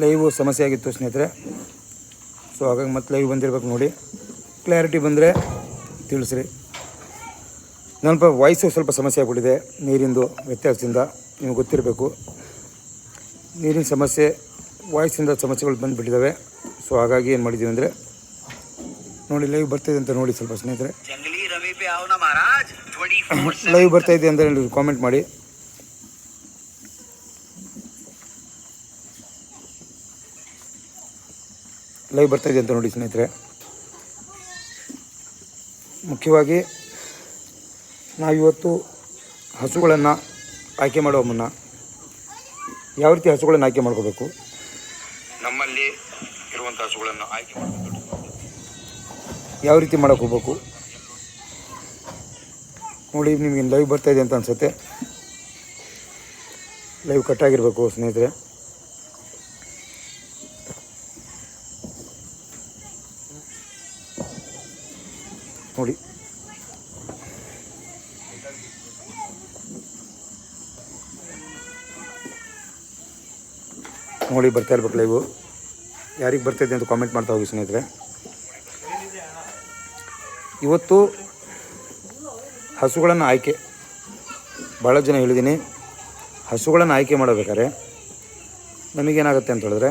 Live ಸಮಸ್ಯೆ ಆಗಿತ್ತು ಸ್ನೇಹಿತರೆ. ಸೊ ಹಾಗಾಗಿ ಮತ್ತೆ ಲೈವ್ ಬಂದಿರ್ಬೇಕು ನೋಡಿ. ಕ್ಲಾರಿಟಿ ಬಂದರೆ ತಿಳಿಸ್ರಿ. ನನ್ನ ವಾಯ್ಸು ಸ್ವಲ್ಪ ಸಮಸ್ಯೆ ಆಗ್ಬಿಟ್ಟಿದೆ ನೀರಿಂದು ವ್ಯತ್ಯಾಸದಿಂದ ನಿಮ್ಗೆ ಗೊತ್ತಿರಬೇಕು. ನೀರಿನ ಸಮಸ್ಯೆ ವಾಯ್ಸಿಂದ ಸಮಸ್ಯೆಗಳು ಬಂದುಬಿಟ್ಟಿದ್ದಾವೆ ಸೊ ಹಾಗಾಗಿ ಏನು ಮಾಡಿದ್ದೀವಿ ಅಂದರೆ ನೋಡಿ ಲೈವ್ ಬರ್ತಾಯಿದೆ ಅಂತ ನೋಡಿ ಸ್ವಲ್ಪ ಸ್ನೇಹಿತರೆ. ಲೈವ್ ಬರ್ತಾಯಿದೆ ಅಂದರೆ ಕಾಮೆಂಟ್ ಮಾಡಿ. ಲೈವ್ ಬರ್ತಾ ಇದೆ ಅಂತ ನೋಡಿ ಸ್ನೇಹಿತರೆ. ಮುಖ್ಯವಾಗಿ ನಾವಿವತ್ತು ಹಸುಗಳನ್ನು ಆಯ್ಕೆ ಮಾಡುವ ಮುನ್ನ ಯಾವ ರೀತಿ ಹಸುಗಳನ್ನು ಆಯ್ಕೆ ಮಾಡ್ಕೋಬೇಕು? ನಮ್ಮಲ್ಲಿ ಇರುವಂಥ ಹಸುಗಳನ್ನು ಆಯ್ಕೆ ಮಾಡಬೇಕು ಯಾವ ರೀತಿ ಮಾಡೋಕೆ ಹೋಗ್ಬೇಕು? ನೋಡಿ ನಿಮಗೆ ಲೈವ್ ಬರ್ತಾ ಇದೆ ಅಂತ ಅನಿಸುತ್ತೆ. ಲೈವ್ ಕಟ್ಟಾಗಿರಬೇಕು ಸ್ನೇಹಿತರೆ ನೋಡಿ ನೋಡಿ ಬರ್ತಾ ಇರ್ಬೇಕು ಲೈವು ಯಾರಿಗೆ ಬರ್ತಾಯಿದೆ ಅಂತ ಕಾಮೆಂಟ್ ಮಾಡ್ತಾ ಹೋಗಿ ಸ್ನೇಹಿತರೆ. ಇವತ್ತು ಹಸುಗಳನ್ನು ಆಯ್ಕೆ. ಭಾಳ ಜನ ಹೇಳಿದ್ದೀನಿ, ಹಸುಗಳನ್ನು ಆಯ್ಕೆ ಮಾಡಬೇಕಾದ್ರೆ ನಮಗೇನಾಗುತ್ತೆ ಅಂತ ಹೇಳಿದ್ರೆ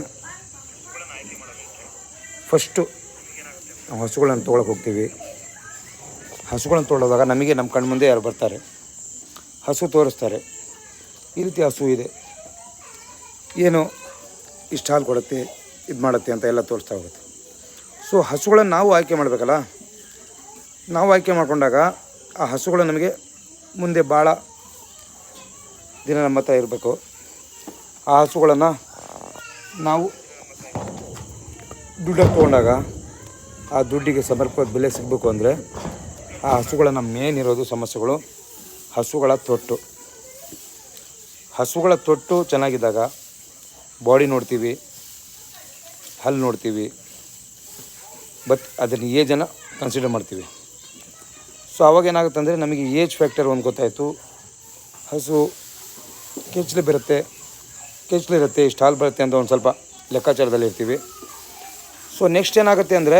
ಫಸ್ಟು ನಾವು ಹಸುಗಳನ್ನು ತೊಗೊಳಕ್ಕೆ ಹೋಗ್ತೀವಿ. ಹಸುಗಳನ್ನು ತೊಗೊಳೋದಾಗ ನಮಗೆ ನಮ್ಮ ಕಣ್ಮುಂದೆ ಯಾರು ಬರ್ತಾರೆ? ಹಸು ತೋರಿಸ್ತಾರೆ. ಈ ರೀತಿ ಹಸು ಇದೆ. ಏನು ಇಷ್ಟು ಹಾಲು ಕೊಡುತ್ತೆ, ಇದು ಮಾಡುತ್ತೆ ಅಂತ ಎಲ್ಲ ತೋರಿಸ್ತಾ ಹೋಗುತ್ತೆ. ಸೊ ಹಸುಗಳನ್ನು ನಾವು ಆಯ್ಕೆ ಮಾಡಬೇಕಲ್ಲ? ನಾವು ಆಯ್ಕೆ ಮಾಡಿಕೊಂಡಾಗ ಆ ಹಸುಗಳು ನಮಗೆ ಮುಂದೆ ಭಾಳ ದಿನ ನಮ್ಮ ಹತ್ರ ಇರಬೇಕು. ಆ ಹಸುಗಳನ್ನು ನಾವು ದುಡ್ಡು ತೊಗೊಂಡಾಗ ಆ ದುಡ್ಡಿಗೆ ಸಮರ್ಪಕ ಬೆಲೆ ಸಿಗಬೇಕು ಅಂದರೆ ಆ ಹಸುಗಳನ್ನು ಮೇನ್ ಇರೋದು ಸಮಸ್ಯೆಗಳು ಹಸುಗಳ ತೊಟ್ಟು. ಹಸುಗಳ ತೊಟ್ಟು ಚೆನ್ನಾಗಿದ್ದಾಗ ಬಾಡಿ ನೋಡ್ತೀವಿ ಹಲ್ಲು ನೋಡ್ತೀವಿ ಬಟ್ ಅದನ್ನು ಏಜನ್ನು ಕನ್ಸಿಡರ್ ಮಾಡ್ತೀವಿ. ಸೊ ಅವಾಗ ಏನಾಗುತ್ತೆ ಅಂದರೆ ನಮಗೆ ಏಜ್ ಫ್ಯಾಕ್ಟರ್ ಒಂದು ಗೊತ್ತಾಯಿತು. ಹಸು ಕೆಚ್ಚಲು ಬರುತ್ತೆ ಕೆಚ್ಚಲು ಇರುತ್ತೆ ಇಷ್ಟು ಹಾಲು ಬರುತ್ತೆ ಅಂತ ಒಂದು ಸ್ವಲ್ಪ ಲೆಕ್ಕಾಚಾರದಲ್ಲಿ ಇರ್ತೀವಿ. ಸೊ ನೆಕ್ಸ್ಟ್ ಏನಾಗುತ್ತೆ ಅಂದರೆ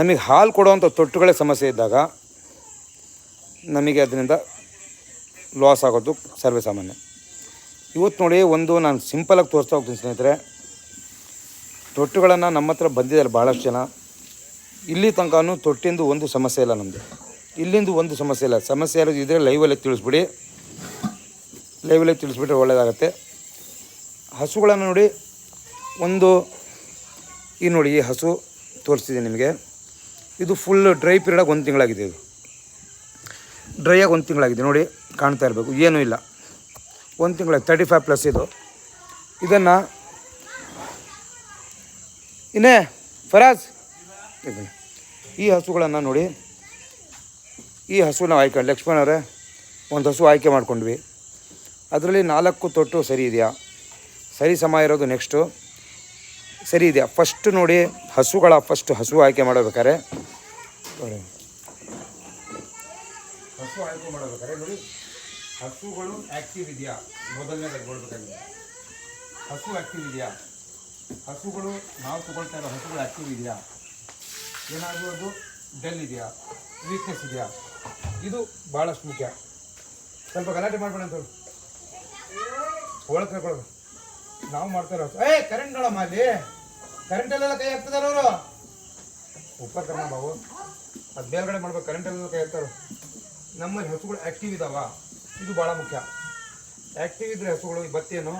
ನಮಗೆ ಹಾಲು ಕೊಡುವಂಥ ತೊಟ್ಟುಗಳೇ ಸಮಸ್ಯೆ ಇದ್ದಾಗ ನಮಗೆ ಅದರಿಂದ ಲಾಸ್ ಆಗೋದು ಸರ್ವೇ ಸಾಮಾನ್ಯ ಇವತ್ತು ನೋಡಿ ಒಂದು ನಾನು ಸಿಂಪಲಾಗಿ ತೋರಿಸ್ತಾ ಹೋಗ್ತೀನಿ ಸ್ನೇಹಿತರೆ. ತೊಟ್ಟುಗಳನ್ನು ನಮ್ಮ ಹತ್ರ ಬಂದಿದ್ದಾರೆ ಭಾಳಷ್ಟು ಜನ. ಇಲ್ಲಿ ತನಕನೂ ತೊಟ್ಟಿಂದು ಒಂದು ಸಮಸ್ಯೆ ಇಲ್ಲ ನಮ್ಮದು ಇಲ್ಲಿಂದು ಒಂದು ಸಮಸ್ಯೆ ಇಲ್ಲ. ಸಮಸ್ಯೆ ಯಾರು ಇದ್ದರೆ ಲೈವಲ್ಲಿ ತಿಳಿಸ್ಬಿಡಿ. ಲೈವಲ್ಲಿ ತಿಳಿಸ್ಬಿಟ್ರೆ ಒಳ್ಳೆಯದಾಗತ್ತೆ ಹಸುಗಳನ್ನು ನೋಡಿ ಒಂದು, ಈ ನೋಡಿ ಈ ಹಸು ತೋರಿಸ್ತಿದ್ದೀನಿ ನಿಮಗೆ. ಇದು ಫುಲ್ ಡ್ರೈ ಪೀರಿಯಡಾಗಿ ಒಂದು ತಿಂಗಳಾಗಿದೆ ಇದು. ಡ್ರೈಯಾಗಿ ಒಂದು ತಿಂಗಳಾಗಿದೆ ನೋಡಿ, ಕಾಣ್ತಾ ಇರಬೇಕು. ಏನೂ ಇಲ್ಲ. ಒಂದು ತಿಂಗಳ ತರ್ಟಿ ಫೈವ್ ಪ್ಲಸ್ ಇದು. ಇದನ್ನು ಇನ್ನೇ ಫರಾಜ್. ಈ ಹಸುಗಳನ್ನು ನೋಡಿ. ಈ ಹಸು ನಾವು ಆಯ್ಕೆ ಲಕ್ಷ್ಮಣ ಒಂದು ಹಸು ಆಯ್ಕೆ ಮಾಡ್ಕೊಂಡ್ವಿ. ಅದರಲ್ಲಿ ನಾಲ್ಕು ತೊಟ್ಟು ಸರಿ ಇದೆಯಾ? ಸರಿ ಸಮ ಇರೋದು ನೆಕ್ಸ್ಟು ಸರಿ ಇದೆಯಾ? ಫಸ್ಟ್ ನೋಡಿ ಹಸುಗಳ ಫಸ್ಟ್ ಹಸು ಆಯ್ಕೆ ಮಾಡಬೇಕಾದ್ರೆ. ಹಸು ಆಯ್ಕೆ ಮಾಡಬೇಕಾದ್ರೆ ನೋಡಿ. ಹಸುಗಳು ಆ್ಯಕ್ಟಿವ್ ಇದೆಯಾ? ಮೊದಲನೇದಾಗಿ ನೋಡ್ಬೇಕಾಗಿದೆ ಹಸು ಆ್ಯಕ್ಟಿವ್ ಇದೆಯಾ? ಹಸುಗಳು, ನಾವು ತಗೊಳ್ತಾ ಇರೋ ಹಸುಗಳು ಆ್ಯಕ್ಟಿವ್ ಇದೆಯಾ? ಏನಾದರೂ ಅದು ಡಲ್ ಇದೆಯಾ? ವೀಕ್ನೆಸ್ ಇದೆಯಾ? ಇದು ಭಾಳಷ್ಟು ಮುಖ್ಯ. ಸ್ವಲ್ಪ ಗಲಾಟೆ ಮಾಡಬೇಡ ಅಂತ ಒಳಗೆ ಕರ್ಕೊಳ್ಳೋದು. ನಾವು ಮಾಡ್ತಾ ಇರೋ ಏ ಕರೆಂಟ್ ನೋಡಮ್ಮ ಅಲ್ಲಿ. ಕರೆಂಟಲ್ಲೆಲ್ಲ ಕೈ ಹಾಕ್ತಿದಾರ ಅವರು. ಉಪಕರಣ ಬಾವು ಅದು ಮೇಲ್ಗಡೆ ಮಾಡ್ಬೇಕು. ಕರೆಂಟಲ್ಲೆಲ್ಲ ಕೈ ಹಾಕ್ತಾರೆ ನಮ್ಮಲ್ಲಿ ಹಸುಗಳು ಆ್ಯಕ್ಟಿವ್ ಇದಾವ? ಇದು ಭಾಳ ಮುಖ್ಯ. ಆ್ಯಕ್ಟಿವ್ ಇದ್ರೆ ಹಸುಗಳು ಬತ್ತೇನು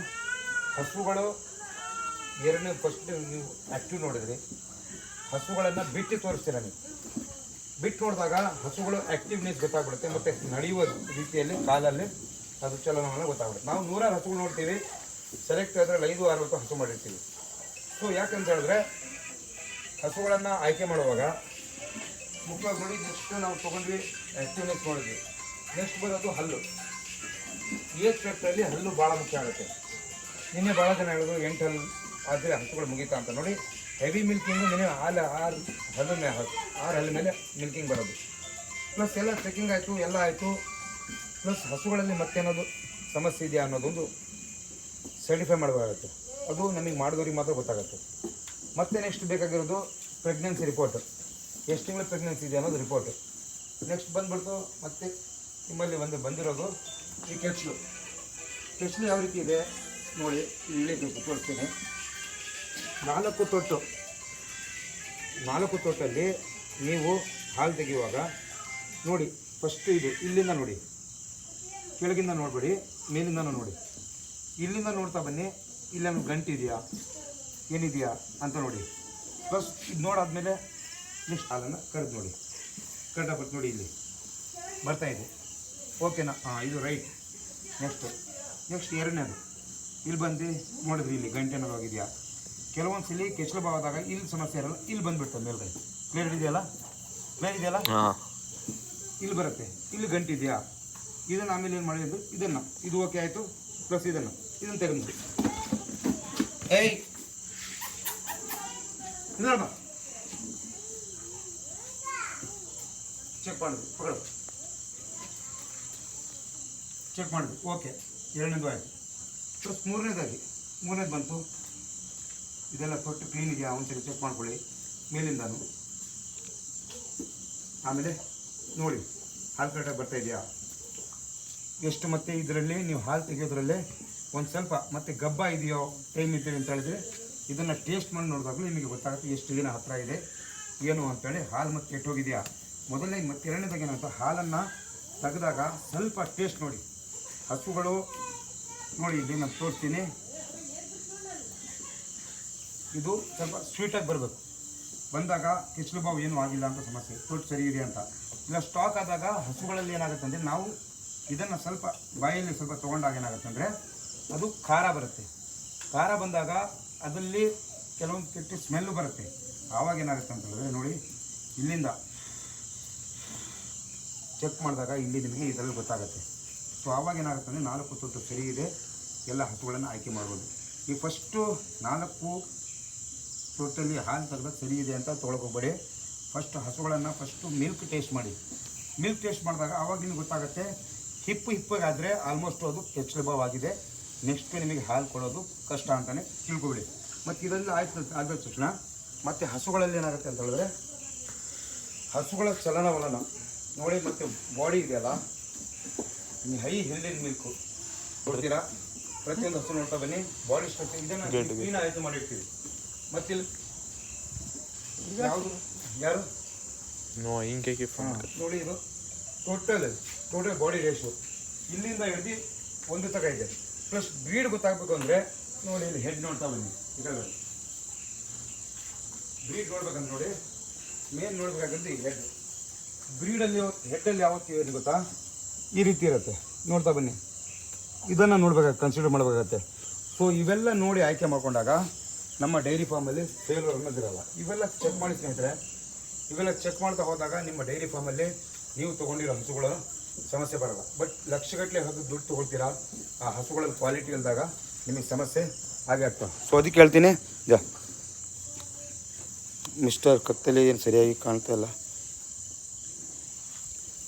ಹಸುಗಳು ಎರಡನೇ ಫಸ್ಟ್ ನೀವು ಆ್ಯಕ್ಟಿವ್ ನೋಡಿದ್ರಿ. ಹಸುಗಳನ್ನು ಬಿಟ್ಟು ತೋರಿಸ್ತೀರ ನೀವು. ಬಿಟ್ಟು ನೋಡಿದಾಗ ಹಸುಗಳು ಆ್ಯಕ್ಟಿವ್ನೆಸ್ ಗೊತ್ತಾಗ್ಬಿಡುತ್ತೆ, ಮತ್ತು ನಡೆಯುವ ರೀತಿಯಲ್ಲಿ ಕಾಲಲ್ಲಿ ಅದು ಚಲನವನ್ನ ಗೊತ್ತಾಗ್ಬಿಡುತ್ತೆ. ನಾವು ನೂರಾರು ಹಸುಗಳು ನೋಡ್ತೀವಿ ಸೆಲೆಕ್ಟ್ ಆದರೆ ಐದು ಅರವತ್ತು ಹಸು ಮಾಡಿರ್ತೀವಿ. ಸೊ ಯಾಕಂತ ಹೇಳಿದ್ರೆ ಹಸುಗಳನ್ನು ಆಯ್ಕೆ ಮಾಡುವಾಗ ಮುಖ ಗುಡಿ ನೆಕ್ಸ್ಟ್ ನಾವು ತೊಗೊಂಡ್ವಿ ಆ್ಯಕ್ಟಿವ್ನೆಸ್ ನೋಡಿದ್ವಿ. ನೆಕ್ಸ್ಟ್ ಬರೋದು ಹಲ್ಲು. ಏಜ್ ಫ್ಯಾಕ್ಟ್ರಲ್ಲಿ ಹಲ್ಲು ಭಾಳ ಮುಖ್ಯ ಆಗುತ್ತೆ. ನಿನ್ನೆ ಭಾಳ ಜನ ಹೇಳಿದ್ರು ಎಂಟು ಹಲ್ಲು, ಆದರೆ ಹಸುಗಳು ಮುಗೀತಾ ಅಂತ. ನೋಡಿ ಹೆವಿ ಮಿಲ್ಕಿಂಗು ನಿನ್ನೆ ಹಾಲು ಆರು ಹಲ್ಲು ಮೇಲೆ ಆರು ಹಲ್ಲು ಮೇಲೆ ಮಿಲ್ಕಿಂಗ್ ಬರೋದು. ಪ್ಲಸ್ ಎಲ್ಲ ಚೆಕಿಂಗ್ ಆಯಿತು, ಎಲ್ಲ ಆಯಿತು. ಪ್ಲಸ್ ಹಸುಗಳಲ್ಲಿ ಮತ್ತೇನೋದು ಸಮಸ್ಯೆ ಇದೆಯಾ ಅನ್ನೋದೊಂದು ಸರ್ಟಿಫೈ ಮಾಡಬೇಕಾಗತ್ತೆ. ಅದು ನಮಗೆ ಮಾಡಿದವ್ರಿಗೆ ಮಾತ್ರ ಗೊತ್ತಾಗುತ್ತೆ. ಮತ್ತೆ ನೆಕ್ಸ್ಟ್ ಬೇಕಾಗಿರೋದು ಪ್ರೆಗ್ನೆನ್ಸಿ ರಿಪೋರ್ಟ್ ಎಷ್ಟು ತಿಂಗಳು ಪ್ರೆಗ್ನೆನ್ಸಿ ಇದೆ ಅನ್ನೋದು ರಿಪೋರ್ಟ್ ನೆಕ್ಸ್ಟ್ ಬಂದುಬಿಡ್ತು, ಮತ್ತೆ ನಿಮ್ಮಲ್ಲಿ ಒಂದು ಬಂದಿರೋದು ಈ ಕೆಚ್ಚಲು ಕೆಚ್ಚಲು ಯಾವ ರೀತಿ ಇದೆ? ನೋಡಿ, ಇಲ್ಲಿ ತೋರಿಸ್ತೀನಿ. ನಾಲ್ಕು ತೊಟ್ಟು. ನಾಲ್ಕು ತೊಟ್ಟಲ್ಲಿ ನೀವು ಹಾಲು ತೆಗೆಯುವಾಗ, ನೋಡಿ ಫಸ್ಟ್ ಇದು ಇಲ್ಲಿಂದ ನೋಡಿ. ಕೆಳಗಿಂದ ನೋಡಬೇಡಿ, ಮೇಲಿಂದನೂ ನೋಡಿ. ಇಲ್ಲಿಂದ ನೋಡ್ತಾ ಬನ್ನಿ ಇಲ್ಲೊಂದು ಗಂಟು ಇದೆಯಾ? ಏನಿದೆಯಾ ಅಂತ ನೋಡಿ. ಫಸ್ಟ್ ಇದು ನೋಡಾದಮೇಲೆ ನೆಕ್ಸ್ಟ್ ಹಾಲನ್ನು ಕರೆದು ನೋಡಿ. ಬರ್ತು ನೋಡಿ ಇಲ್ಲಿ. ಬರ್ತಾಯಿದೆ ಓಕೆನಾ ಹಾಂ ಇದು ರೈಟ್ ನೆಕ್ಸ್ಟು ನೆಕ್ಸ್ಟ್ ಎರಡನೇದು. ಇಲ್ಲಿ ಬಂದು ನೋಡಿದ್ರಿ ಇಲ್ಲಿ ಗಂಟೆ ಹೋಗಿದೆಯಾ? ಕೆಲವೊಂದು ಸಲ ಕೆಚ್ಚಲು ಭಾವದಾಗ ಇಲ್ಲಿ ಸಮಸ್ಯೆ ಇರಲ್ಲ ಇಲ್ಲಿ ಬಂದುಬಿಡ್ತದೆ ರೈಟ್ ಕ್ಲಿಯರ್ ಇದೆಯಲ್ಲ? ಕ್ಲಿಯರ್ ಇದೆಯಲ್ಲ? ಇಲ್ಲಿ ಬರುತ್ತೆ. ಇಲ್ಲಿ ಗಂಟೆ ಇದೆಯಾ? ಇದನ್ನು ಆಮೇಲೆ ಏನು ಮಾಡಿದ್ದು? ಇದನ್ನು. ಇದು ಓಕೆ ಆಯಿತು. ಪ್ಲಸ್ ಇದನ್ನು. ಇದನ್ನು ತೆಗೆದು ಏಯ್ ನೋಡಮ್ಮ ಚೆಕ್ ಮಾಡಿದ್ರು ಪಕಡು. ಚೆಕ್ ಮಾಡಬೇಕು ಓಕೆ ಎರಡನೇದು ಆಯಿತು. ಫಸ್ಟ್ ಮೂರನೇದಾಗಿ. ಮೂರನೇದು ಬಂತು. ಇದೆಲ್ಲ ಕೊಟ್ಟು ಕ್ಲೀನ್ ಇದೆಯಾ ಒಂದ್ಸರಿ ಚೆಕ್ ಮಾಡ್ಕೊಳ್ಳಿ. ಮೇಲಿಂದನು. ಆಮೇಲೆ ನೋಡಿ, ಹಾಲು ಕರೆಕ್ಟಾಗಿ ಬರ್ತಾ ಇದೆಯಾ? ಎಷ್ಟು ಮತ್ತೆ ಇದರಲ್ಲಿ ನೀವು ಹಾಲು ತೆಗೆಯೋದ್ರಲ್ಲೇ ಒಂದು ಸ್ವಲ್ಪ ಮತ್ತೆ ಗಬ್ಬ ಇದೆಯೋ, ಟೈಮ್ ಇದೆಯೋ ಅಂತ ಹೇಳಿದ್ರೆ ಇದನ್ನು ಟೇಸ್ಟ್ ಮಾಡಿ ನೋಡಿದಾಗಲೂ ನಿಮಗೆ ಗೊತ್ತಾಗುತ್ತೆ ಎಷ್ಟು ದಿನ ಹತ್ತಿರ ಇದೆ, ಏನು ಅಂತೇಳಿ ಹಾಲು ಮತ್ತೆ ಕೆಟ್ಟೋಗಿದೆಯಾ? ಮೊದಲನೇ ಮತ್ತೆ ಎರಡನೇದಾಗ ಏನಂತ, ಹಾಲನ್ನು ತೆಗೆದಾಗ ಸ್ವಲ್ಪ ಟೇಸ್ಟ್ ನೋಡಿ. ಹಸುಗಳು ನೋಡಿ ಇಲ್ಲಿ ನಾನು ತೋರಿಸ್ತೀನಿ. ಇದು ಸ್ವಲ್ಪ ಸ್ವೀಟಾಗಿ ಬರಬೇಕು. ಬಂದಾಗ ಕೆಚ್ಚಲು ಬಾವು ಏನೂ ಆಗಿಲ್ಲ ಅಂತ ಸಮಸ್ಯೆ. ತೋಟ ಸರಿ ಇದೆ ಅಂತ. ಇಲ್ಲ ಸ್ಟಾಕ್ ಆದಾಗ ಹಸುಗಳಲ್ಲಿ ಏನಾಗುತ್ತೆ ಅಂದರೆ ನಾವು ಇದನ್ನು ಸ್ವಲ್ಪ ಬಾಯಲ್ಲಿ ಸ್ವಲ್ಪ ತೊಗೊಂಡಾಗ ಏನಾಗುತ್ತೆ ಅಂದರೆ ಅದು ಖಾರ ಬರುತ್ತೆ. ಖಾರ ಬಂದಾಗ ಅದರಲ್ಲಿ ಕೆಲವೊಂದು ಕೆಟ್ಟ ಸ್ಮೆಲ್ಲು ಬರುತ್ತೆ. ಆವಾಗ ಏನಾಗುತ್ತೆ ಅಂತ ಹೇಳಿದ್ರೆ ನೋಡಿ, ಇಲ್ಲಿಂದ ಚೆಕ್ ಮಾಡಿದಾಗ ಇಲ್ಲಿ ನಿಮಗೆ ಇದರಲ್ಲಿ ಗೊತ್ತಾಗುತ್ತೆ. ಸೊ ಆವಾಗ ಏನಾಗುತ್ತೆ ಅಂದರೆ ನಾಲ್ಕು ತೊಟ್ಟು ಸರಿ ಇದೆ. ಎಲ್ಲ ಹಸುಗಳನ್ನು ಆಯ್ಕೆ ಮಾಡ್ಬೋದು. ಈ ಫಸ್ಟು ನಾಲ್ಕು ತೊಟ್ಟಲ್ಲಿ ಹಾಲು ತೆಗೆದ ಸರಿ ಇದೆ ಅಂತ ತೊಳ್ಕೊಬೇಡಿ. ಫಸ್ಟ್ ಹಸುಗಳನ್ನು ಫಸ್ಟು ಮಿಲ್ಕ್ ಟೇಸ್ಟ್ ಮಾಡಿ. ಮಿಲ್ಕ್ ಟೇಸ್ಟ್ ಮಾಡಿದಾಗ ಆವಾಗ ನಿಮ್ಗೆ ಗೊತ್ತಾಗುತ್ತೆ, ಹಿಪ್ಪು ಹಿಪ್ಪಾಗಾದರೆ ಆಲ್ಮೋಸ್ಟ್ ಅದು ಆಗಿದೆ ನೆಕ್ಸ್ಟ್ ನಿಮಗೆ ಹಾಲು ಕೊಡೋದು ಕಷ್ಟ ಅಂತಲೇ ತಿಳ್ಕೊಬೇಡಿ. ಮತ್ತು ಇದೆಲ್ಲ ಆಯ್ತು ಆದ ತಕ್ಷಣ ಮತ್ತು ಹಸುಗಳಲ್ಲಿ ಏನಾಗುತ್ತೆ ಅಂತ ಹೇಳಿದ್ರೆ, ಹಸುಗಳ ಚಲನವಲನ. ನೋಡಿ ಮತ್ತು ಬಾಡಿ ಇದೆಯಲ್ಲ. ಹೈ ಹೆಲ್ಲಿನ ಮಿಲ್ಕು. ಕೊಡ್ತೀರಾ? ಪ್ರತಿಯೊಂದು ಹಸು ನೋಡ್ತಾ ಬನ್ನಿ. ಬಾಡಿ ಸ್ಟ್ರಕ್ಚರ್ ಇದನ್ನು ಕ್ಲೀನ್ ಆಯ್ತು ಮಾಡಿರ್ತೀವಿ. ಮತ್ತಿಲ್ಲಿ ಯಾವುದು? ಯಾರು? ನೋಡಿ ಇದು. ಟೋಟಲ್ ಟೋಟಲ್ ಬಾಡಿ ರೇಷು ಇಲ್ಲಿಂದ ಹಿಡ್ದು ಒಂದು ತಗ ಇದೆ. ಪ್ಲಸ್ ಬ್ರೀಡ್ ಗೊತ್ತಾಗಬೇಕು ಅಂದರೆ ನೋಡಿ ಇಲ್ಲಿ ಹೆಡ್ ನೋಡ್ತಾ ಬನ್ನಿ. ಇದರಲ್ಲಿ ಬ್ರೀಡ್ ನೋಡ್ಬೇಕಂತ ನೋಡಿ ಮೇನ್ ನೋಡ್ಬೇಕಾಗಂದ್ರೆ ಈ ಹೆಡ್ ಬ್ರೀಡಲ್ಲಿ ಹೆಡ್ಡಲ್ಲಿ ಯಾವತ್ತು ಏನು ಗೊತ್ತಾ? ಈ ರೀತಿ ಇರುತ್ತೆ. ನೋಡ್ತಾ ಬನ್ನಿ. ಇದನ್ನು ನೋಡ್ಬೇಕಾಗ ಕನ್ಸಿಡರ್ ಮಾಡಬೇಕಾಗತ್ತೆ. ಸೊ ಇವೆಲ್ಲ ನೋಡಿ ಆಯ್ಕೆ ಮಾಡಿಕೊಂಡಾಗ ನಮ್ಮ ಡೈರಿ ಫಾರ್ಮಲ್ಲಿ ಫೇಲ್ ಅನ್ನೋದಿರಲ್ಲ ಇವೆಲ್ಲ ಚೆಕ್ ಮಾಡಿ ಸ್ನೇಹಿತರೆ, ಇವೆಲ್ಲ ಚೆಕ್ ಮಾಡ್ತಾ ಹೋದಾಗ ನಿಮ್ಮ ಡೈರಿ ಫಾರ್ಮಲ್ಲಿ ನೀವು ತೊಗೊಂಡಿರೋ ಹಸುಗಳು ಸಮಸ್ಯೆ ಬರಲ್ಲ. ಬಟ್ ಲಕ್ಷಗಟ್ಟಲೆ ಹಸು ದುಡ್ಡು ತೊಗೊಳ್ತೀರಾ? ಆ ಹಸುಗಳ ಕ್ವಾಲಿಟಿ ಇಲ್ದಾಗ ನಿಮಗೆ ಸಮಸ್ಯೆ ಹಾಗೆ ಆಗ್ತವೆ ಸೊ ಅದಕ್ಕೆ ಹೇಳ್ತೀನಿ. ಜ. ಮಿಸ್ಟರ್ ಕತ್ತಲೆ ಏನು ಸರಿಯಾಗಿ ಕಾಣ್ತಾ ಇಲ್ಲ?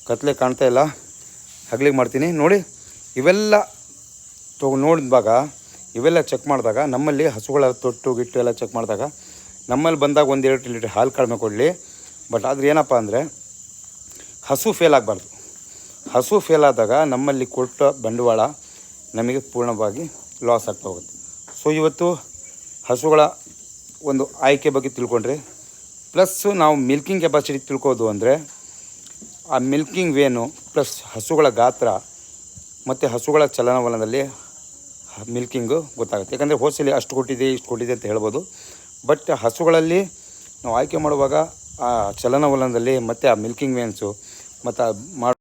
ಕತ್ತಲೆ ಕಾಣ್ತಾ ಇಲ್ಲ? ಹಗ್ಲಿಗೆ ಮಾಡ್ತೀನಿ. ನೋಡಿ, ಇವೆಲ್ಲ ತೊಗೊ ನೋಡಿದಾಗ ಇವೆಲ್ಲ ಚೆಕ್ ಮಾಡಿದಾಗ, ನಮ್ಮಲ್ಲಿ ಹಸುಗಳ ತೊಟ್ಟು, ಗಿಟ್ಟು ಎಲ್ಲ ಚೆಕ್ ಮಾಡಿದಾಗ, ನಮ್ಮಲ್ಲಿ ಬಂದಾಗ ಒಂದು ಎರಡು ಲೀಟ್ರ್ ಹಾಲು ಕಡಿಮೆ ಕೊಡಲಿ. ಬಟ್ ಆದರೆ ಏನಪ್ಪ ಅಂದರೆ, ಹಸು ಫೇಲ್ ಆಗಬಾರ್ದು. ಹಸು ಫೇಲ್ ಆದಾಗ ನಮ್ಮಲ್ಲಿ ಕೊಟ್ಟ ಬಂಡವಾಳ ನಮಗೆ ಪೂರ್ಣವಾಗಿ ಲಾಸ್ ಆಗ್ತಾ ಹೋಗುತ್ತೆ. ಸೊ ಇವತ್ತು ಹಸುಗಳ ಒಂದು ಆಯ್ಕೆ ಬಗ್ಗೆ ತಿಳ್ಕೊಂಡ್ರೆ. ಪ್ಲಸ್ಸು ನಾವು ಮಿಲ್ಕಿಂಗ್ ಕೆಪಾಸಿಟಿ ತಿಳ್ಕೋದು ಅಂದರೆ, ಆ ಮಿಲ್ಕಿಂಗ್ ವೇನು ಪ್ಲಸ್ ಹಸುಗಳ ಗಾತ್ರ ಮತ್ತು ಹಸುಗಳ ಚಲನವಲನದಲ್ಲಿ ಮಿಲ್ಕಿಂಗು ಗೊತ್ತಾಗುತ್ತೆ. ಯಾಕಂದರೆ ಹೋಸಲಿ ಅಷ್ಟು ಕೊಟ್ಟಿದೆ, ಇಷ್ಟು ಕೊಟ್ಟಿದೆ ಅಂತ ಹೇಳ್ಬೋದು. ಬಟ್ ಹಸುಗಳಲ್ಲಿ ನಾವು ಆಯ್ಕೆ ಮಾಡುವಾಗ ಆ ಚಲನವಲನದಲ್ಲಿ ಮತ್ತು ಆ ಮಿಲ್ಕಿಂಗ್ ವೇನ್ಸು ಮತ್ತು ಮಾಡಿ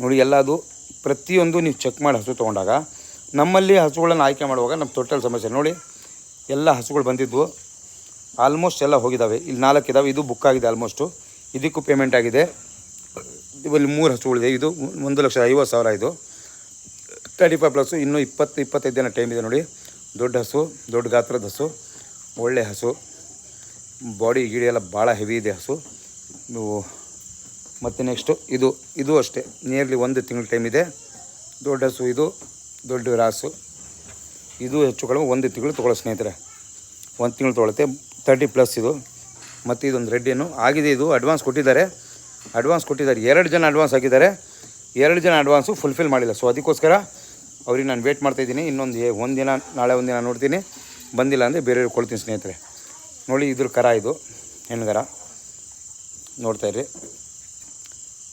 ನೋಡಿ ಎಲ್ಲ ಅದು ಪ್ರತಿಯೊಂದು ನೀವು ಚೆಕ್ ಮಾಡಿ ಹಸು ತೊಗೊಂಡಾಗ ನಮ್ಮಲ್ಲಿ ಹಸುಗಳನ್ನು ಆಯ್ಕೆ ಮಾಡುವಾಗ ನಮ್ಮ ಟೋಟಲ್ ಸಮಸ್ಯೆ. ನೋಡಿ, ಎಲ್ಲ ಹಸುಗಳು ಬಂದಿದ್ವು. ಆಲ್ಮೋಸ್ಟ್ ಎಲ್ಲ ಹೋಗಿದ್ದಾವೆ ಇಲ್ಲಿ ನಾಲ್ಕು ಇದ್ದಾವೆ ಇದು ಬುಕ್ ಆಗಿದೆ ಆಲ್ಮೋಸ್ಟು ಇದಕ್ಕೂ ಪೇಮೆಂಟ್ ಆಗಿದೆ. ಇಲ್ಲಿ ಮೂರು ಹಸುಗಳಿದೆ. ಇದು ಒಂದು ಲಕ್ಷ ಐವತ್ತು ಸಾವಿರ ಇದು. ತರ್ಟಿ ಫೈವ್ ಪ್ಲಸ್ಸು ಇನ್ನೂ ಇಪ್ಪತ್ತು, ಇಪ್ಪತ್ತೈದು ದಿನ ಟೈಮ್ ಇದೆ ನೋಡಿ. ದೊಡ್ಡ ಹಸು, ದೊಡ್ಡ ಗಾತ್ರದ ಹಸು, ಒಳ್ಳೆ ಹಸು. ಬಾಡಿ ಗಿಡಿ ಎಲ್ಲ ಭಾಳ ಹೆವಿ ಇದೆ ಹಸು. ನೀವು ಮತ್ತು ನೆಕ್ಸ್ಟು ಇದು ಇದು ಅಷ್ಟೇ. ನಿಯರ್ಲಿ ಒಂದು ತಿಂಗಳ ಟೈಮ್ ಇದೆ. ದೊಡ್ಡ ಹಸು ಇದು, ದೊಡ್ಡ ರಾಸು. ಇದು ಹೆಚ್ಚು ಕಡಿಮೆ ಒಂದು ತಿಂಗಳು ತೊಗೊಳ್ಳೋ ಸ್ನೇಹಿತರೆ. ಒಂದು ತಿಂಗಳು ತೊಗೊಳುತ್ತೆ ತರ್ಟಿ ಪ್ಲಸ್ ಇದು. ಮತ್ತು ಇದೊಂದು ರೆಡ್ ಏನು. ಆಗಿದೆ ಇದು. ಅಡ್ವಾನ್ಸ್ ಕೊಟ್ಟಿದ್ದಾರೆ. ಅಡ್ವಾನ್ಸ್ ಕೊಟ್ಟಿದ್ದಾರೆ. ಎರಡು ಜನ ಅಡ್ವಾನ್ಸ್ ಹಾಕಿದ್ದಾರೆ. ಎರಡು ಜನ ಅಡ್ವಾನ್ಸು ಫುಲ್ಫಿಲ್ ಮಾಡಿಲ್ಲ. ಸೊ ಅದಕ್ಕೋಸ್ಕರ ಅವ್ರಿಗೆ ನಾನು ವೇಟ್ ಮಾಡ್ತಾಯಿದ್ದೀನಿ ಇನ್ನೊಂದು ಒಂದು ದಿನ, ನಾಳೆ ಒಂದು ದಿನ ನೋಡ್ತೀನಿ. ಬಂದಿಲ್ಲ ಅಂದರೆ ಬೇರೆಯವ್ರಿಗೆ ಕೊಡ್ತೀನಿ ಸ್ನೇಹಿತರೆ. ನೋಡಿ ಇದ್ರ ಕರ ಇದು. ಹೆಣ್ಗರ. ನೋಡ್ತಾ ಇರ್ರಿ.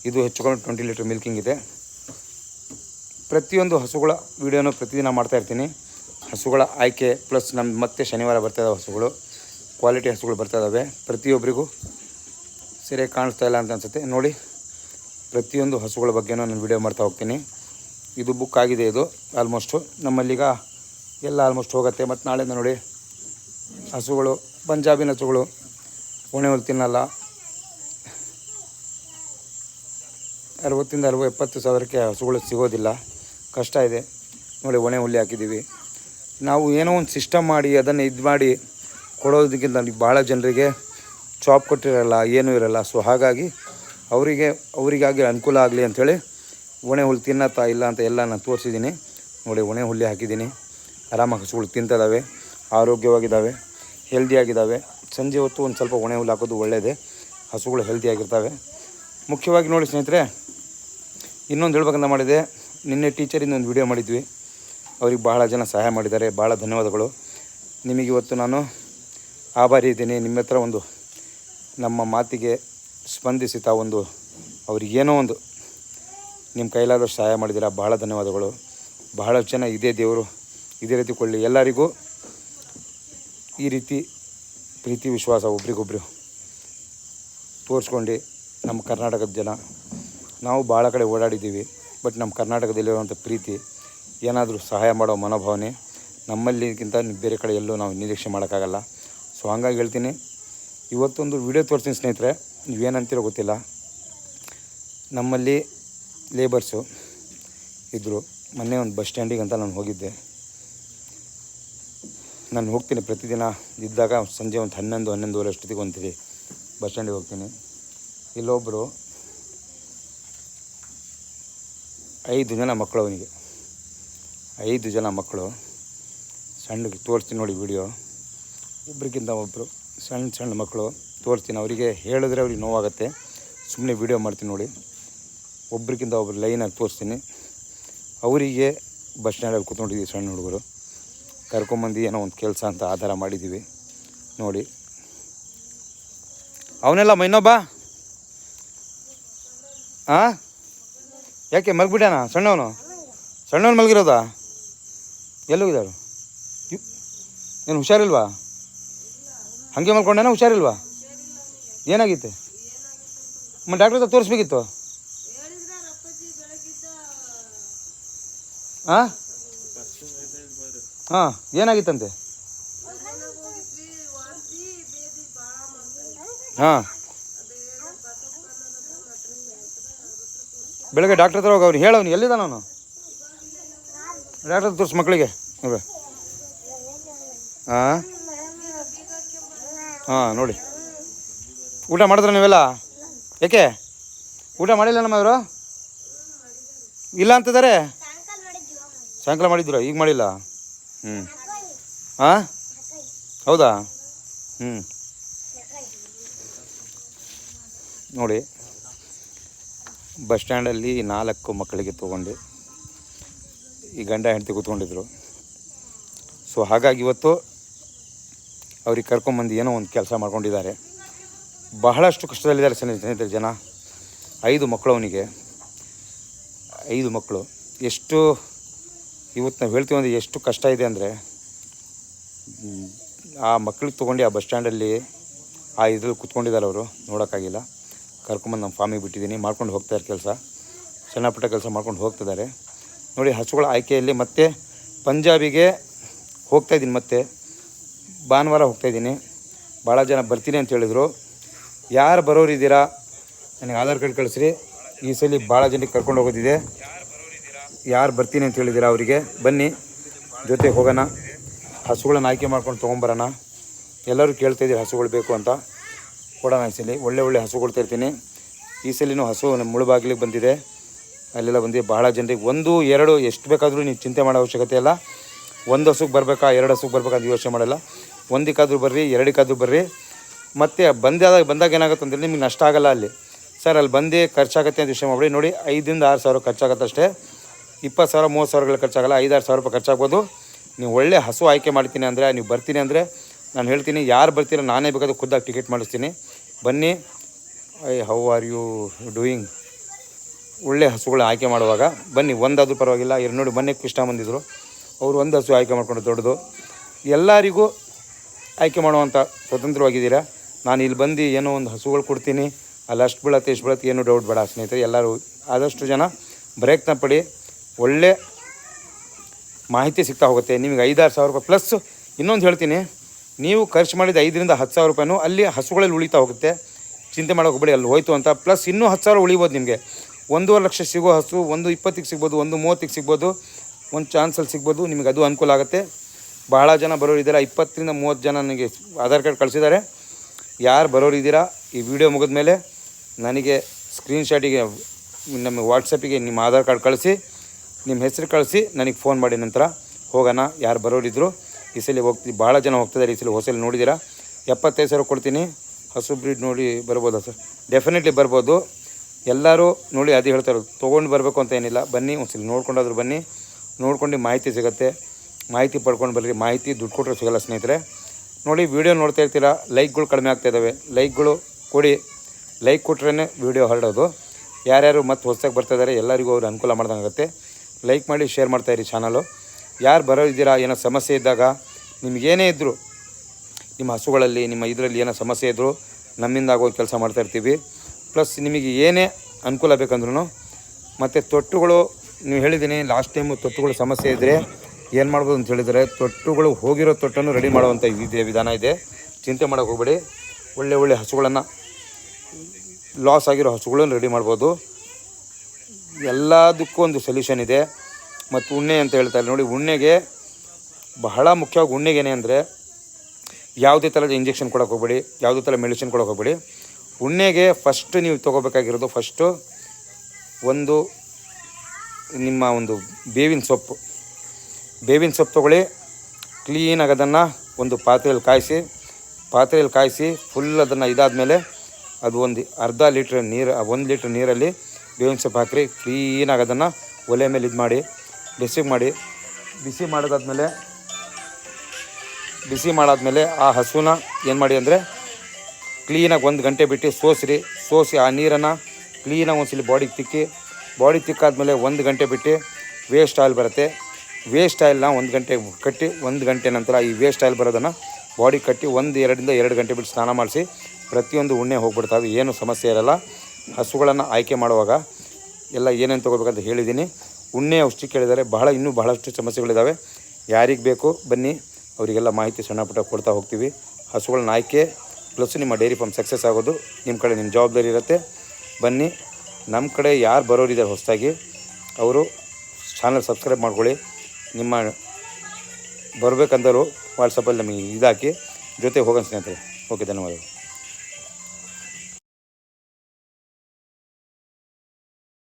ಇದು ಹೆಚ್ಚು ಕಡಿಮೆ ಟ್ವೆಂಟಿ ಲೀಟ್ರ್ ಮಿಲ್ಕಿಂಗ್ ಇದೆ. ಪ್ರತಿಯೊಂದು ಹಸುಗಳ ವೀಡಿಯೋನು ಪ್ರತಿದಿನ ಮಾಡ್ತಾಯಿರ್ತೀನಿ ಹಸುಗಳ ಆಯ್ಕೆ ಪ್ಲಸ್ ನಮ್ಮ ಮತ್ತೆ ಶನಿವಾರ ಬರ್ತಾ ಇದ್ದಾವೆ ಹಸುಗಳು. ಕ್ವಾಲಿಟಿ ಹಸುಗಳು ಬರ್ತಾ ಇದ್ದಾವೆ ಪ್ರತಿಯೊಬ್ಬರಿಗೂ ಸರಿಯಾಗಿ ಕಾಣಿಸ್ತಾ ಇಲ್ಲ ಅಂತ ಅನ್ಸುತ್ತೆ. ನೋಡಿ, ಪ್ರತಿಯೊಂದು ಹಸುಗಳ ಬಗ್ಗೆನೂ ನಾನು ವೀಡಿಯೋ ಮಾಡ್ತಾ ಹೋಗ್ತೀನಿ. ಇದು ಬುಕ್ ಆಗಿದೆ ಇದು ಆಲ್ಮೋಸ್ಟು ನಮ್ಮಲ್ಲಿಗ ಎಲ್ಲ ಆಲ್ಮೋಸ್ಟ್ ಹೋಗುತ್ತೆ. ಮತ್ತು ನಾಳೆಯಿಂದ ನೋಡಿ, ಹಸುಗಳು ಪಂಜಾಬಿನ ಹಸುಗಳು ಒಣೆ ಹೊಲ್ ತಿನ್ನಲ್ಲ ಅರವತ್ತಿಂದ ಅರವ ಎಪ್ಪತ್ತು ಸಾವಿರಕ್ಕೆ ಹಸುಗಳು ಸಿಗೋದಿಲ್ಲ. ಕಷ್ಟ ಇದೆ. ನೋಡಿ, ಒಣೆ ಹುಲ್ಲಿ ಹಾಕಿದ್ದೀವಿ. ನಾವು ಏನೋ ಒಂದು ಸಿಸ್ಟಮ್ ಮಾಡಿ, ಅದನ್ನು ಇದು ಮಾಡಿ ಕೊಡೋದಕ್ಕಿಂತ ಭಾಳ ಜನರಿಗೆ ಜಾಬ್ ಕೊಟ್ಟಿರಲ್ಲ, ಏನೂ ಇರಲ್ಲ. ಸೊ ಹಾಗಾಗಿ ಅವರಿಗೆ, ಅವರಿಗಾಗಿ ಅನುಕೂಲ ಆಗಲಿ ಅಂಥೇಳಿ ಒಣೆ ಹುಲ್ಲು ತಿನ್ನತ್ತಾ ಇಲ್ಲ ಅಂತ ಎಲ್ಲ ನಾನು ತೋರಿಸಿದ್ದೀನಿ. ನೋಡಿ, ಒಣೆ ಹುಲ್ಲಿ ಹಾಕಿದ್ದೀನಿ. ಆರಾಮಾಗಿ ಹಸುಗಳು ತಿಂತದಾವೆ ಆರೋಗ್ಯವಾಗಿದ್ದಾವೆ ಹೆಲ್ದಿಯಾಗಿದ್ದಾವೆ ಸಂಜೆ ಹೊತ್ತು ಒಂದು ಸ್ವಲ್ಪ ಒಣೆ ಹುಲ್ಲು ಹಾಕೋದು ಒಳ್ಳೆಯದೇ ಹಸುಗಳು ಹೆಲ್ದಿಯಾಗಿರ್ತವೆ. ಮುಖ್ಯವಾಗಿ ನೋಡಿ ಸ್ನೇಹಿತರೆ ಇನ್ನೊಂದು ಹೇಳ್ಬೇಕಂತ ಮಾಡಿದೆ, ನಿನ್ನೆ ಟೀಚರಿಂದ ಒಂದು ವಿಡಿಯೋ ಮಾಡಿದ್ವಿ. ಅವ್ರಿಗೆ ಬಹಳ ಜನ ಸಹಾಯ ಮಾಡಿದ್ದಾರೆ ಭಾಳ ಧನ್ಯವಾದಗಳು. ನಿಮಗೆ ಇವತ್ತು ನಾನು ಆಭಾರಿ ಇದ್ದೀನಿ. ನಿಮ್ಮ ಹತ್ರ ಒಂದು ನಮ್ಮ ಮಾತಿಗೆ ಸ್ಪಂದಿಸಿ ತಾವೊಂದು ಅವ್ರಿಗೇನೋ ಒಂದು ನಿಮ್ಮ ಕೈಲಾದಷ್ಟು ಸಹಾಯ ಮಾಡಿದ್ದೀರಾ ಭಾಳ ಧನ್ಯವಾದಗಳು. ಬಹಳ ಜನ ಇದೇ ದೇವರು, ಇದೇ ರೀತಿ ಕೊಳ್ಳಿ. ಎಲ್ಲರಿಗೂ ಈ ರೀತಿ ಪ್ರೀತಿ, ವಿಶ್ವಾಸ ಒಬ್ರಿಗೊಬ್ರು ತೋರಿಸ್ಕೊಂಡು ನಮ್ಮ ಕರ್ನಾಟಕದ ಜನ ನಾವು ಭಾಳ ಕಡೆ ಓಡಾಡಿದ್ದೀವಿ, ಬಟ್ ನಮ್ಮ ಕರ್ನಾಟಕದಲ್ಲಿರುವಂಥ ಪ್ರೀತಿ, ಏನಾದರೂ ಸಹಾಯ ಮಾಡೋ ಮನೋಭಾವನೆ ನಮ್ಮಲ್ಲಿಗಿಂತ ಬೇರೆ ಕಡೆ ಎಲ್ಲೂ ನಾವು ನಿರೀಕ್ಷೆ ಮಾಡೋಕ್ಕಾಗಲ್ಲ. ಸೊ ಹಂಗಾಗಿ ಹೇಳ್ತೀನಿ, ಇವತ್ತೊಂದು ವಿಡಿಯೋ ತೋರಿಸ್ತೀನಿ ಸ್ನೇಹಿತರೆ, ನೀವೇನಂತೀರೋ ಗೊತ್ತಿಲ್ಲ. ನಮ್ಮಲ್ಲಿ ಲೇಬರ್ಸು ಇದ್ದರು ಮೊನ್ನೆ ಒಂದು ಬಸ್ ಸ್ಟ್ಯಾಂಡಿಗೆ ಅಂತ ನಾನು ಹೋಗಿದ್ದೆ. ನಾನು ಹೋಗ್ತೀನಿ ಪ್ರತಿದಿನ, ಇದ್ದಾಗ ಸಂಜೆ ಒಂದು ಹನ್ನೊಂದು, ಹನ್ನೊಂದುವರೆ ಅಷ್ಟೊತ್ತಿಗೆ ಒಂದ್ಸರಿ ಬಸ್ ಸ್ಟ್ಯಾಂಡಿಗೆ ಹೋಗ್ತೀನಿ. ಇಲ್ಲೊಬ್ಬರು ಐದು ಜನ ಮಕ್ಕಳು ಅವನಿಗೆ. ಐದು ಜನ ಮಕ್ಕಳು. ಸಣ್ಣಗೆ ತೋರಿಸ್ತೀನಿ ನೋಡಿ ವಿಡಿಯೋ. ಒಬ್ರಿಗಿಂತ ಒಬ್ಬರು ಸಣ್ಣ ಸಣ್ಣ ಮಕ್ಕಳು ತೋರಿಸ್ತೀನಿ. ಅವರಿಗೆ ಹೇಳಿದ್ರೆ ಅವ್ರಿಗೆ ನೋವಾಗುತ್ತೆ. ಸುಮ್ಮನೆ ವಿಡಿಯೋ ಮಾಡ್ತೀನಿ ನೋಡಿ. ಒಬ್ರಿಗಿಂತ ಒಬ್ರು ಲೈನಾಗಿ ತೋರಿಸ್ತೀನಿ. ಅವರಿಗೆ ಬಸ್ ಸ್ಟ್ಯಾಂಡಲ್ಲಿ ಕೂತ್ಕೊಂಡಿದ್ದೀವಿ ಸಣ್ಣ ಹುಡುಗರು. ಕರ್ಕೊಂಬಂದು ಏನೋ ಒಂದು ಕೆಲಸ ಅಂತ ಆಧಾರ ಮಾಡಿದ್ದೀವಿ ನೋಡಿ. ಅವನೆಲ್ಲ ಮೈನೊಬ್ಬ ಹಾಂ ಯಾಕೆ ಮಲ್ಗಿಬಿಟ್ಟಾನ ಸಣ್ಣವನು? ಸಣ್ಣವನು ಮಲಗಿರೋದಾ? ಎಲ್ಲೋಗಿದ್ದಾರು ಏನು ಹುಷಾರಿಲ್ವಾ? ಹಾಗೆ ಮಲ್ಕೊಂಡೇನ ಹುಷಾರಿಲ್ವಾ? ಏನಾಗಿತ್ತು? ಮತ್ತು ಡಾಕ್ಟ್ರ್ ಹತ್ರ ತೋರಿಸ್ಬೇಕಿತ್ತು? ಹಾಂ ಹಾಂ, ಏನಾಗಿತ್ತಂತೆ? ಹಾಂ. ಬೆಳಗ್ಗೆ ಡಾಕ್ಟ್ರ್ ಹತ್ರ ಹೋಗಿ ಅವ್ರು ಹೇಳವ್ನು ಎಲ್ಲಿದ್ದಾನ ಅವನು? ಡಾಕ್ಟ್ರ್ ತೋರಿಸ್ ಮಕ್ಕಳಿಗೆ. ನೋಡಿ ಹಾಂ ಹಾಂ, ನೋಡಿ. ಊಟ ಮಾಡಿದ್ರ ನೀವೆಲ್ಲ? ಏಕೆ? ಊಟ ಮಾಡಿಲ್ಲ ನಮ್ಮ ಇವರು? ಇಲ್ಲ ಅಂತಿದ್ದಾರೆ? ಸಾಯಂಕಾಲ ಮಾಡಿದ್ರು ಈಗ ಮಾಡಿಲ್ಲ? ಹ್ಞೂ ಹಾಂ ಹೌದಾ? ಹ್ಞೂ ನೋಡಿ. ಬಸ್ ಸ್ಟ್ಯಾಂಡಲ್ಲಿ ನಾಲ್ಕು ಮಕ್ಕಳಿಗೆ ತೊಗೊಂಡು. ಈ ಗಂಡ ಹೆಂಡತಿ ಕೂತ್ಕೊಂಡಿದ್ರು. ಸೊ ಹಾಗಾಗಿ ಇವತ್ತು ಅವ್ರಿಗೆ ಕರ್ಕೊಂಬಂದು ಏನೋ ಒಂದು ಕೆಲಸ ಮಾಡ್ಕೊಂಡಿದ್ದಾರೆ. ಬಹಳಷ್ಟು ಕಷ್ಟದಲ್ಲಿದ್ದಾರೆ ಸ್ನೇಹಿತರೆ ಜನ. ಐದು ಮಕ್ಕಳು ಅವನಿಗೆ. ಐದು ಮಕ್ಕಳು. ಎಷ್ಟು ಇವತ್ತು ನಾವು ಹೇಳ್ತೀವಿ ಅಂದರೆ ಎಷ್ಟು ಕಷ್ಟ ಇದೆ ಅಂದರೆ, ಆ ಮಕ್ಕಳಿಗೆ ತೊಗೊಂಡು ಆ ಬಸ್ ಸ್ಟ್ಯಾಂಡಲ್ಲಿ ಆ ಇದ್ರಲ್ಲಿ ಕೂತ್ಕೊಂಡಿದ್ದಾರೆ ಅವರು. ನೋಡೋಕ್ಕಾಗಿಲ್ಲ. ಕರ್ಕೊಂಬಂದು ನಮ್ಮ ಫಾರ್ಮಿಗೆ ಬಿಟ್ಟಿದ್ದೀನಿ. ಮಾಡ್ಕೊಂಡು ಹೋಗ್ತಾರೆ ಕೆಲಸ. ಸಣ್ಣ ಪುಟ್ಟ ಕೆಲಸ ಮಾಡ್ಕೊಂಡು ಹೋಗ್ತಿದ್ದಾರೆ. ನೋಡಿ, ಹಸುಗಳ ಆಯ್ಕೆಯಲ್ಲಿ ಮತ್ತೆ ಪಂಜಾಬಿಗೆ ಹೋಗ್ತಾಯಿದ್ದೀನಿ ಮತ್ತೆ. ಭಾನುವಾರ ಹೋಗ್ತಾಯಿದ್ದೀನಿ ಭಾಳ ಜನ ಬರ್ತೀನಿ ಅಂತ ಹೇಳಿದರು. ಯಾರು ಬರೋರಿದ್ದೀರಾ? ನನಗೆ ಆಧಾರ್ ಕಾರ್ಡ್ ಕಳಿಸ್ರಿ. ಈ ಸಲ ಭಾಳ ಜನಕ್ಕೆ ಕರ್ಕೊಂಡು ಹೋಗೋದಿದೆ. ಯಾರು ಬರ್ತೀನಿ ಅಂತ ಹೇಳಿದ್ದೀರಾ ಅವರಿಗೆ? ಬನ್ನಿ. ಜೊತೆಗೆ ಹೋಗೋಣ. ಹಸುಗಳನ್ನ ಆಯ್ಕೆ ಮಾಡ್ಕೊಂಡು ತೊಗೊಂಬರೋಣ. ಎಲ್ಲರೂ ಕೇಳ್ತಾಯಿದ್ದೀರಿ ಹಸುಗಳು ಬೇಕು ಅಂತ. ಕೊಡೋಣ ಈ ಸಲ ಒಳ್ಳೆ ಒಳ್ಳೆ ಹಸುಗಳು ತರ್ತೀನಿ ಈ ಸಲಿನೂ ಹಸು ನಮ್ಮ ಮುಳುಬಾಗಿಲಿಗೆ ಬಂದಿದೆ. ಅಲ್ಲೆಲ್ಲ ಬಂದಿದೆ ಭಾಳ ಜನರಿಗೆ ಒಂದು, ಎರಡು, ಎಷ್ಟು ಬೇಕಾದರೂ ನೀವು ಚಿಂತೆ ಮಾಡೋ ಅವಶ್ಯಕತೆ ಇಲ್ಲ. ಒಂದು ಹಸುಗೆ ಬರಬೇಕಾ, ಎರಡು ಹಸುಗೆ ಬರಬೇಕಾ ಅಂತ ಯೋಚನೆ ಮಾಡಲ್ಲ. ಒಂದಕ್ಕಾದರೂ ಬರ್ರಿ, ಎರಡಕ್ಕಾದರೂ ಬರ್ರಿ. ಮತ್ತು ಬಂದಾಗ ಬಂದಾಗ ಏನಾಗುತ್ತೆ ಅಂದರೆ ನಿಮಗೆ ನಷ್ಟ ಆಗಲ್ಲ ಅಲ್ಲಿ. ಸರ್, ಅಲ್ಲಿ ಬಂದೇ ಖರ್ಚಾಗತ್ತೆ ಅಂತ ವಿಷಯ ಮಾಡಿ, ನೋಡಿ ಐದರಿಂದ ಆರು ಸಾವಿರ ಖರ್ಚಾಗತ್ತೆ ಅಷ್ಟೇ. ಇಪ್ಪತ್ತು ಸಾವಿರ, ಮೂವತ್ತು ಸಾವಿರಗಳು ಖರ್ಚಾಗಲ್ಲ, ಐದಾರು ಸಾವಿರ ರೂಪಾಯಿ ಖರ್ಚಾಗ್ಬೋದು. ನೀವು ಒಳ್ಳೆ ಹಸು ಆಯ್ಕೆ ಮಾಡ್ತೀನಿ ಅಂದರೆ, ನೀವು ಬರ್ತೀನಿ ಅಂದರೆ, ನಾನು ಹೇಳ್ತೀನಿ, ಯಾರು ಬರ್ತೀರ ನಾನೇ ಬೇಕಾದ್ರೆ ಖುದ್ದಾಗಿ ಟಿಕೆಟ್ ಮಾಡಿಸ್ತೀನಿ. ಬನ್ನಿ. I how are you doing ಒಳ್ಳೆ ಹಸುಗಳ ಆಯ್ಕೆ ಮಾಡುವಾಗ, ಬನ್ನಿ, ಒಂದಾದರೂ ಪರವಾಗಿಲ್ಲ ಎರಡು ನೋಡಿ ಮೊನ್ನೆ ಕೃಷ್ಣ ಬಂದಿದ್ದರು ಅವರು ಒಂದು ಹಸು ಆಯ್ಕೆ ಮಾಡಿಕೊಂಡು ದೊಡ್ಡದು. ಎಲ್ಲರಿಗೂ ಆಯ್ಕೆ ಮಾಡುವಂಥ ಸ್ವತಂತ್ರವಾಗಿದ್ದೀರಾ? ನಾನು ಇಲ್ಲಿ ಬಂದು ಏನೋ ಒಂದು ಹಸುಗಳು ಕೊಡ್ತೀನಿ. ಅಲ್ಲಿ ಅಷ್ಟು ಬೀಳತ್ತೆ, ಇಷ್ಟು ಬೀಳತ್ತೆ, ಏನೂ ಡೌಟ್ ಬೇಡ ಸ್ನೇಹಿತರೆ, ಎಲ್ಲರೂ ಆದಷ್ಟು ಜನ ಪ್ರಯತ್ನ ಪಡಿ. ಒಳ್ಳೆ ಮಾಹಿತಿ ಸಿಗ್ತಾ ಹೋಗುತ್ತೆ. ನಿಮಗೆ ಐದಾರು ಸಾವಿರ ರೂಪಾಯಿ ಪ್ಲಸ್ ಇನ್ನೊಂದು ಹೇಳ್ತೀನಿ. ನೀವು ಖರ್ಚು ಮಾಡಿದ ಐದರಿಂದ ಹತ್ತು ಸಾವಿರ ರೂಪಾಯಿನೂ ಅಲ್ಲಿ ಹಸುಗಳಲ್ಲಿ ಉಳಿತಾ ಹೋಗುತ್ತೆ. ಚಿಂತೆ ಮಾಡೋಕೆ ಹೋಗಬೇಡಿ ಅಲ್ಲಿ ಹೋಯ್ತು ಅಂತ. ಪ್ಲಸ್ ಇನ್ನೂ ಹತ್ತು ಸಾವಿರ ಉಳಿಬೋದು ನಿಮಗೆ. ಒಂದೂವರೆ ಲಕ್ಷ ಸಿಗೋ ಹಸು, ಒಂದು ಇಪ್ಪತ್ತಿಗೆ ಸಿಗ್ಬೋದು, ಒಂದು ಮೂವತ್ತಿಗೆ ಸಿಗ್ಬೋದು, ಒಂದು ಚಾನ್ಸಲ್ಲಿ ಸಿಗ್ಬೋದು, ನಿಮಗೆ ಅದು ಅನುಕೂಲ ಆಗುತ್ತೆ. ಭಾಳ ಜನ ಬರೋರು ಇದ್ದಾರೆ? ಇಪ್ಪತ್ತರಿಂದ ಮೂವತ್ತು ಜನ ನನಗೆ ಆಧಾರ್ ಕಾರ್ಡ್ ಕಳಿಸಿದ್ದಾರೆ. ಯಾರು ಬರೋರು ಇದ್ದೀರಾ? ಈ ವಿಡಿಯೋ ಮುಗಿದ ಮೇಲೆ ನನಗೆ ಸ್ಕ್ರೀನ್ಶಾಟಿಗೆ ನಮ್ಮ ವಾಟ್ಸಪ್ಪಿಗೆ ನಿಮ್ಮ ಆಧಾರ್ ಕಾರ್ಡ್ ಕಳಿಸಿ, ನಿಮ್ಮ ಹೆಸರು ಕಳಿಸಿ ನನಗೆ ಫೋನ್ ಮಾಡಿ ನಂತರ ಹೋಗೋಣ. ಯಾರು ಬರೋರಿದ್ರು ಈ ಸಲ ಹೋಗ್ತಿ ಭಾಳ ಜನ ಹೋಗ್ತಿದ್ದಾರೆ ಈ ಸಲ ಹೊಸಲಿ ನೋಡಿದ್ದೀರಾ? ಎಪ್ಪತ್ತೈದು ಸಾವಿರ ಕೊಡ್ತೀನಿ. ಹಸು ಬ್ರೀಡ್ ನೋಡಿ ಬರ್ಬೋದಾ ಸರ್? ಡೆಫಿನೆಟ್ಲಿ ಬರ್ಬೋದು. ಎಲ್ಲರೂ ನೋಡಿ ಅದೇ ಹೇಳ್ತಾರೆ ತೊಗೊಂಡು ಬರಬೇಕು ಅಂತ ಏನಿಲ್ಲ. ಬನ್ನಿ ಒಂದ್ಸಲ ನೋಡ್ಕೊಂಡಾದ್ರೂ ಬನ್ನಿ. ನೋಡ್ಕೊಂಡು ಮಾಹಿತಿ ಸಿಗುತ್ತೆ. ಮಾಹಿತಿ ಪಡ್ಕೊಂಡು ಬರ್ರಿ ಮಾಹಿತಿ ದುಡ್ಡು ಕೊಟ್ಟರೆ ಸಿಗಲ್ಲ ಸ್ನೇಹಿತರೆ. ನೋಡಿ ವೀಡಿಯೋ ನೋಡ್ತಾ ಇರ್ತೀರಾ? ಲೈಕ್ಗಳು ಕಡಿಮೆ ಆಗ್ತಾ ಇದ್ದಾವೆ ಲೈಕ್ಗಳು ಕೊಡಿ. ಲೈಕ್ ಕೊಟ್ರೇ ವೀಡಿಯೋ ಹರಡೋದು. ಯಾರ್ಯಾರು ಮತ್ತೆ ಹೊಸದಾಗಿ ಬರ್ತಾ ಇದ್ದಾರೆ ಎಲ್ಲರಿಗೂ ಅವ್ರು ಅನುಕೂಲ ಮಾಡ್ದಂಗಾಗುತ್ತೆ. ಲೈಕ್ ಮಾಡಿ ಶೇರ್ ಮಾಡ್ತಾಯಿರಿ ಚಾನಲು ಯಾರು ಬರೋ ಇದ್ದೀರಾ ಏನೋ ಸಮಸ್ಯೆ ಇದ್ದಾಗ ನಿಮಗೇನೇ ಇದ್ದರೂ ನಿಮ್ಮ ಹಸುಗಳಲ್ಲಿ, ನಿಮ್ಮ ಇದರಲ್ಲಿ ಏನೋ ಸಮಸ್ಯೆ ಇದ್ದರೂ ನಮ್ಮಿಂದ ಆಗೋ ಕೆಲಸ ಮಾಡ್ತಾ ಇರ್ತೀವಿ. ಪ್ಲಸ್ ನಿಮಗೆ ಏನೇ ಅನುಕೂಲ ಬೇಕಂದ್ರೂ ಮತ್ತು ತೊಟ್ಟುಗಳು, ನೀವು ಹೇಳಿದ್ದೀನಿ ಲಾಸ್ಟ್ ಟೈಮು ತೊಟ್ಟುಗಳು ಸಮಸ್ಯೆ ಇದ್ದರೆ ಏನು ಮಾಡ್ಬೋದು ಅಂತ ಹೇಳಿದರೆ, ತೊಟ್ಟುಗಳು ಹೋಗಿರೋ ತೊಟ್ಟನ್ನು ರೆಡಿ ಮಾಡುವಂಥ ಇದೆ ವಿಧಾನ ಇದೆ. ಚಿಂತೆ ಮಾಡೋಕೆ ಹೋಗಬೇಡಿ. ಒಳ್ಳೆ ಒಳ್ಳೆ ಹಸುಗಳನ್ನು ಲಾಸ್ ಆಗಿರೋ ಹಸುಗಳನ್ನು ರೆಡಿ ಮಾಡ್ಬೋದು. ಎಲ್ಲದಕ್ಕೂ ಒಂದು ಸೊಲ್ಯೂಷನ್ ಇದೆ. ಮತ್ತು ಉಣ್ಣೆ ಅಂತ ಹೇಳ್ತಾರೆ ನೋಡಿ, ಉಣ್ಣೆಗೆ ಬಹಳ ಮುಖ್ಯವಾಗಿ ಉಣ್ಣೆಗೇನೆ ಅಂದರೆ ಯಾವುದೇ ಥರದ ಇಂಜೆಕ್ಷನ್ ಕೊಡೋಕೆ ಹೋಗ್ಬೇಡಿ, ಯಾವುದೇ ಥರ ಮೆಡಿಸಿನ್ ಕೊಡೋಕೆ ಹೋಗ್ಬೇಡಿ. ಉಣ್ಣೆಗೆ ಫಸ್ಟ್ ನೀವು ತೊಗೋಬೇಕಾಗಿರೋದು ಫಸ್ಟು ಒಂದು ನಿಮ್ಮ ಒಂದು ಬೇವಿನ ಸೊಪ್ಪು. ಬೇವಿನ ಸೊಪ್ಪು ತೊಗೊಳ್ಳಿ ಕ್ಲೀನಾಗಿ ಅದನ್ನು ಒಂದು ಪಾತ್ರೆಯಲ್ಲಿ ಕಾಯಿಸಿ ಪಾತ್ರೆಯಲ್ಲಿ ಕಾಯಿಸಿ ಫುಲ್ ಅದನ್ನು ಇದಾದಮೇಲೆ ಅದು ಒಂದು ಅರ್ಧ ಲೀಟ್ರ್ ನೀರು ಒಂದು ಲೀಟ್ರ್ ನೀರಲ್ಲಿ ಬೇವಿನ ಸೊಪ್ಪು ಹಾಕಿರಿ ಕ್ಲೀನಾಗಿ ಅದನ್ನು ಒಲೆ ಮೇಲೆ ಇದು ಮಾಡಿ ಬಿಸಿ ಮಾಡಿ. ಬಿಸಿ ಮಾಡೋದಾದ್ಮೇಲೆ ಬಿಸಿ ಮಾಡಾದ್ಮೇಲೆ ಆ ಹಸುನ ಏನು ಮಾಡಿ ಅಂದರೆ ಕ್ಲೀನಾಗಿ ಒಂದು ಗಂಟೆ ಬಿಟ್ಟು ಸೋಸಿರಿ. ಸೋಸಿ ಆ ನೀರನ್ನು ಕ್ಲೀನಾಗಿ ಒಂದ್ಸಲಿ ಬಾಡಿಗೆ ತಿಕ್ಕಿ. ಬಾಡಿ ತಿಕ್ಕಾದ್ಮೇಲೆ ಒಂದು ಗಂಟೆ ಬಿಟ್ಟು ವೇಸ್ಟ್ ಆಯಿಲ್ ಬರುತ್ತೆ. ವೇಸ್ಟ್ ಆಯಿಲ್ನ ಒಂದು ಗಂಟೆ ಕಟ್ಟಿ ಒಂದು ಗಂಟೆ ನಂತರ ಈ ವೇಸ್ಟ್ ಆಯಿಲ್ ಬರೋದನ್ನು ಬಾಡಿ ಕಟ್ಟಿ ಒಂದು ಎರಡರಿಂದ ಎರಡು ಗಂಟೆ ಬಿಟ್ಟು ಸ್ನಾನ ಮಾಡಿಸಿ ಪ್ರತಿಯೊಂದು ಉಣ್ಣೆ ಹೋಗ್ಬಿಡ್ತಾವೆ. ಏನು ಸಮಸ್ಯೆ ಇರಲ್ಲ. ಹಸುಗಳನ್ನು ಆಯ್ಕೆ ಮಾಡುವಾಗ ಎಲ್ಲ ಏನೇನು ತೊಗೋಬೇಕಂತ ಹೇಳಿದ್ದೀನಿ ಉಣ್ಣೆ ಔಷಧಿ ಕೇಳಿದರೆ ಬಹಳ ಇನ್ನೂ ಬಹಳಷ್ಟು ಸಮಸ್ಯೆಗಳಿದ್ದಾವೆ ಯಾರಿಗೆ ಬೇಕು ಬನ್ನಿ. ಅವರಿಗೆಲ್ಲ ಮಾಹಿತಿ ಸಣ್ಣ ಪುಟ್ಟ ಕೊಡ್ತಾ ಹೋಗ್ತೀವಿ. ಹಸುಗಳನ್ನ ಆಯ್ಕೆ ಪ್ಲಸ್ ನಿಮ್ಮ ಡೈರಿ ಫಾರ್ಮ್ ಸಕ್ಸಸ್ ಆಗೋದು. ನಿಮ್ಮ ಕಡೆ ನಿಮ್ಮ ಜವಾಬ್ದಾರಿ ಇರುತ್ತೆ. ಬನ್ನಿ ನಮ್ಮ ಕಡೆ ಯಾರು ಬರೋರಿದ್ದಾರೆ ಹೊಸದಾಗಿ ಅವರು ಚಾನಲ್ ಸಬ್ಸ್ಕ್ರೈಬ್ ಮಾಡ್ಕೊಳ್ಳಿ. ನಿಮ್ಮ ಬರಬೇಕಂದರು ವಾಟ್ಸಪ್ಪಲ್ಲಿ ನಮಗೆ ಇದಾಕಿ. ಜೊತೆ ಹೋಗೋಣ ಸ್ನೇಹಿತರೆ. ಓಕೆ, ಧನ್ಯವಾದಗಳು.